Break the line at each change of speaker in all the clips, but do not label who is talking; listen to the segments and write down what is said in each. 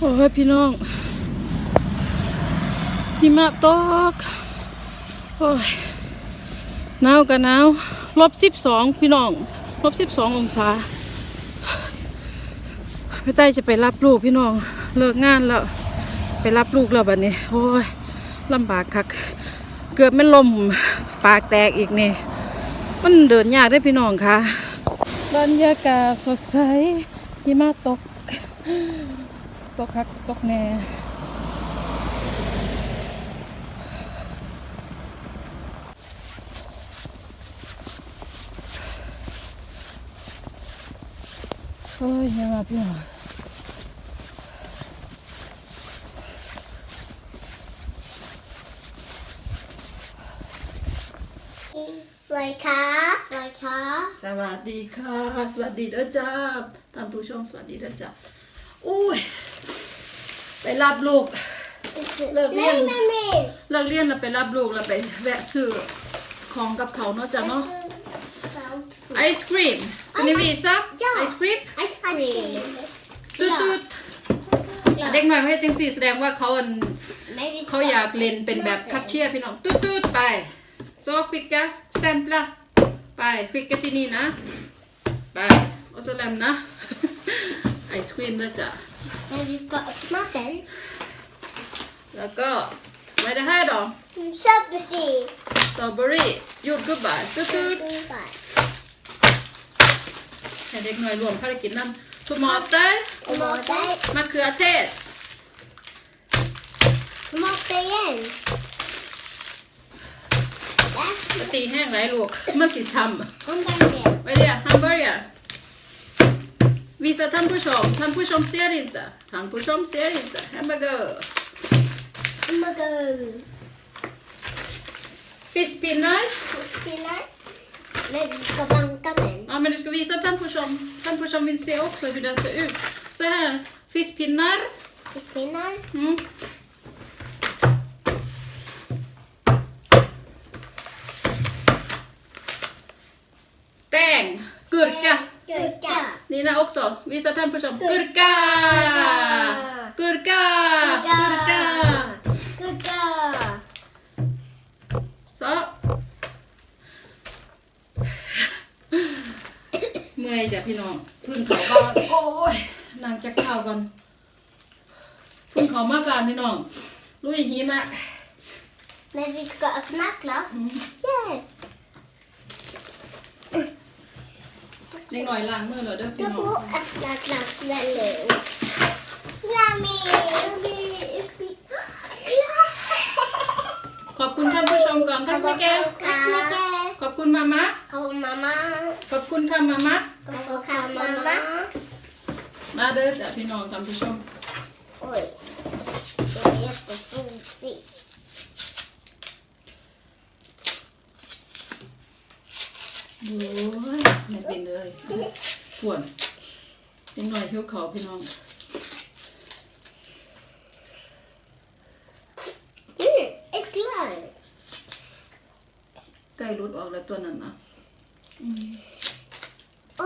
โอ้ยพี่น้องหิมะตกโอ้ยหนาวกับหนาวลบสิบสองพี่น้องลบสิบสององศาพี่ใต้จะไปรับลูกพี่น้องเลิกงานแล้วไปรับลูกแล้วบัดนี้ โอ้ยลำบากคัก เกือบไม่ลมปากแตกอีกนี่มันเดินยากได้พี่น้องค่ะบรรยากาศสดใสหิมะตก ตกคักตกแน่โอ้ยยังมาพี่น้อง
สวัสดีครับสวัสดีครับ
สวัสดีค่ะ สวัสดีเด้อจ้าท่านผู้ชมสวัสดีเด้อจ้า อุ้ย ไปรับลูก เลิกเรียน
แม่แม่
เลิกเรียนแล้วไปรับลูกแล้วไปแวะซื้อของกับเขาเนาะจ้ะเนาะ ไอศครีมอันนี้มีซับไอศครีม
ไอศครีม
ตืดตืดเด็กหน่อยเขาเฮ็ดจังสี่แสดงว่าเขาอันเขาอยากเล่นเป็นแบบคัพเชียร์พี่น้องตืดตืดไปโซควิกกะสแตมป์ละไปควิกกะที่นี่นะ ไปโอสแลมนะ ไอศครีมด้วยจ้ะ
Men vi ska öppna den.
แล้วก็ไม่ได้ให้ดอก
Köpbestig.
สตรอเบอรี่ยูดกุบบายตืดตืดให้เด็กหน่อยรวมภารกิจนำทุมอเตอร์
Tomater.
มะเขือเทศ
Tomater igen.
จะตีแห้งไรลูกมันสิซ้ำ
Hamburgare.
ไปเรียฮัมเบอร์เกอร์ วิสท่านผู้ชม ท่านผู้ชมเสียรินตะท่านผู้ชมเสียรินตะแฮมเบอร์เกอร์
Hamburger.
ฟิสปินนัร์
Fiskpinnar. Men vi ska banka den.
Ja, men du ska visa ท่านผู้ชม ท่านผู้ชมvill se också hur den ser ut. Så här, fiskpinnar.
Fiskpinnar.
Mm. Visa ท่านผู้ชม gurka. Gurka. Gurka.
Gurka.
Så. เมื่อยจ้ะพี่น้องพึ่งเขาบ้านโอ้ยนางจะข้าวก่อนพึ่งเขามากการพี่น้องลุยหิมะ
Men vi ska öppna glass. Yes.
เด็กหน่อยล้างมือเหรอเด้อพี่
Jag
น้อง
får öppna glass väldigt. Yummy. Ja.
ขอบคุณท่านผู้ชมก่อนทักมิแก
Tack så mycket.
ขอบคุณมาม่า
Kom mamma.
ขอบคุณค่ะมาม่า
Kom mamma.
มาเด้อจ้ะพี่น้องท่านผู้ชม
Oj. Det är jättefusigt.
โอ้ย ไม่เป็นเลยปวดเด็กหน่อยหิวเขาพี่น้อง
Mm, ett glas.
ใกล้รุดออกแล้วตัวนั้นนะ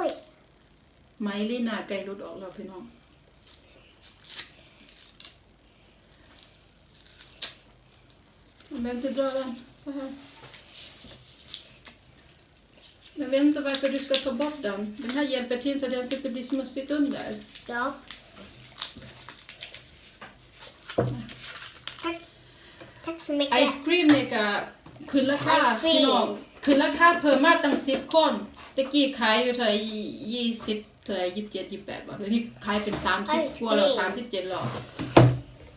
Oj.
ไมลีนาใกล้รุดออกแล้วพี่น้อง Man behöver inte dra den så här. Jag vet inte varför du ska ta bort den. Den här hjälper till så att den inte blir smutsigt under.
Ja. Tack. Tack så
ไอ
mycket.
ศครีมเนี่ยก็ขึ้นราคา
ไอศกรีม
พี่น้องขึ้นราคาเพิ่มมากตั้งสิบคนตะกี้ขายอยู่เท่าไหร่ยี่สิบเท่าไหร่ยี่สิบเจ็ดยี่สิบแปดบาทเดี๋ยวนี้ขายเป็นสามสิบกว่าแล้วสามสิบเจ็ดแล้ว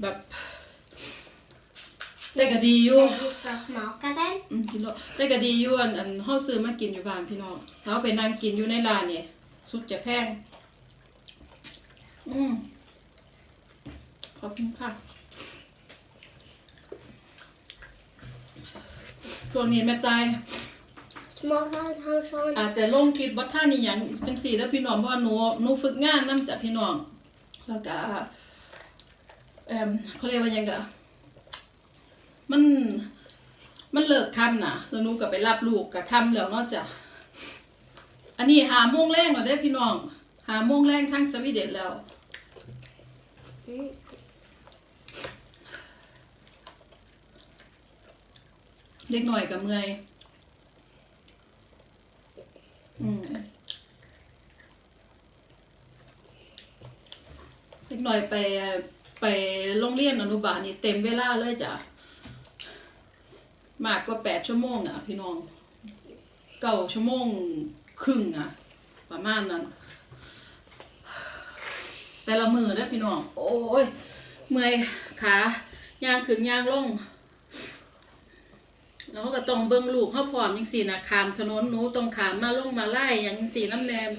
แบบ แต่ก็ดีอยู่
Men vi ska smaka den.
อืมกินแล้วแต่ก็ดีอยู่อันอันเฮาซื้อมากินอยู่บ้านพี่น้องถ้าเอาไปนั่งกินอยู่ในร้านนี่สุดจะแพง อืมขอบคุณค่ะช่วงนี้แม่ตาย
Smaka han sa
อาจจะลงคลิปว่าท่านี่อย่างจังสี่แล้วพี่น้องเพราะว่าหนูหนูฝึกงานนํจากพี่น้องแล้วก็เอ่มเขาเรียกว่าหยังกะ มัน มันเลิกคำนะแล้วนูก็ไปรับลูกกับคำแล้วนอกจากอันนี้หาโมงแรงเหรอได้พี่น้อง หาโมงแรงทั้งสวีเดนแล้วเด็กหน่อยกับเมื่อยเด็กหน่อยไปไปโรงเรียนอนุบาลนี่เต็มเวลาเลยจ้ะ มากกว่าแปดชั่วโมงอะ พี่น้องเก้าชั่วโมงครึ่งอะ ประมาณนั้น แต่ละมือเด้อพี่น้อง โอ้ยเมื่อยขาย่างขึ้นย่างลงแล้วก็ต้องเบิ่งลูกเฮาพร้อมจังซี่นะขามถนนหนูต้องขามมาลงมาไล่ยังจังซี่น้ำแนม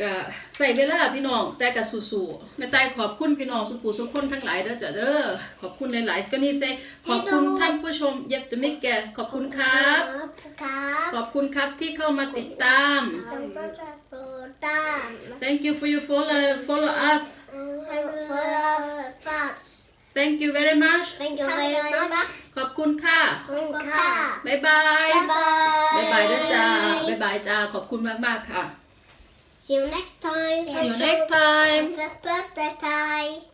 ก็ใส่เวลาพี่น้องแต่ก็สู้ๆแม่ตายขอบคุณพี่น้องสุขุสุขคนทั้งหลายเด้อจ้ะเด้อขอบคุณหลายๆก็นี่เซขอบคุณท่านผู้ชมยัตมิกแกขอบคุณครับ
ครับ
ขอบคุณครับที่เข้ามาติดตาม
ขอบคุณครับโปรตาม
Thank you for your follow follow us
for us first
Thank you very much
thank you very much
ขอบคุณค่ะ
ขอบคุณค่ะ
บ๊ายบาย
บ๊ายบาย
บ๊ายบายเด้อจ้าบ๊ายบายจ้าขอบคุณมากๆค่ะ
see you next time.
See you next time.
Birthday time